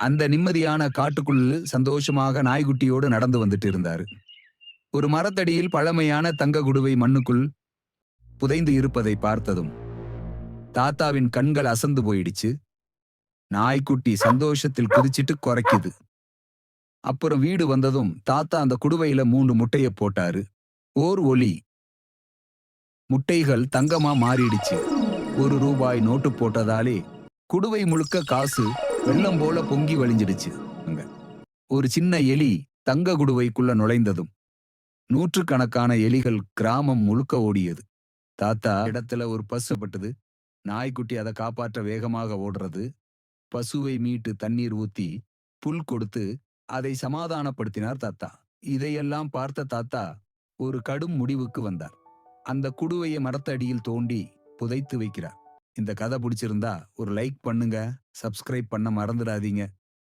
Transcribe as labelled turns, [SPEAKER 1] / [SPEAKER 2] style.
[SPEAKER 1] அந்த நிம்மதியான காட்டுக்குள் சந்தோஷமாக நாய்க்குட்டியோடு நடந்து வந்துட்டு இருந்தாரு. ஒரு மரத்தடியில் பழமையான தங்க குடுவை மண்ணுக்குள் புதைந்து இருப்பதை பார்த்ததும் தாத்தாவின் கண்கள் அசந்து போயிடுச்சு. நாய்க்குட்டி சந்தோஷத்தில் குதிச்சிட்டு குறைக்குது. அப்புறம் வீடு வந்ததும் தாத்தா அந்த குடுவையில மூன்று முட்டைய போட்டாரு. ஓர் ஒலி. முட்டைகள் தங்கமா மாறிடுச்சு. ஒரு ரூபாய் நோட்டு போட்டதாலே குடுவை முழுக்க காசு வெள்ளம் போல பொங்கி வழிஞ்சிடுச்சு அங்க. ஒரு சின்ன எலி தங்க குடுவைக்குள்ள நுழைந்ததும் நூற்றுக்கணக்கான எலிகள் கிராமம் முழுக்க ஓடியது. தாத்தா இடத்துல ஒரு பசு பட்டது. நாய்க்குட்டி அதை காப்பாற்ற வேகமாக ஓடுறது. பசுவை மீட்டு தண்ணீர் ஊத்தி புல் கொடுத்து அதை சமாதானப்படுத்தினார் தாத்தா. இதையெல்லாம் பார்த்த தாத்தா ஒரு கடும் முடிவுக்கு வந்தார். அந்த குடுவையை மரத்தடியில் தோண்டி புதைத்து வைக்கிறார். இந்த கதை பிடிச்சிருந்தா ஒரு லைக் பண்ணுங்க சப்ஸ்கிரைப் பண்ண மறந்துடாதீங்க.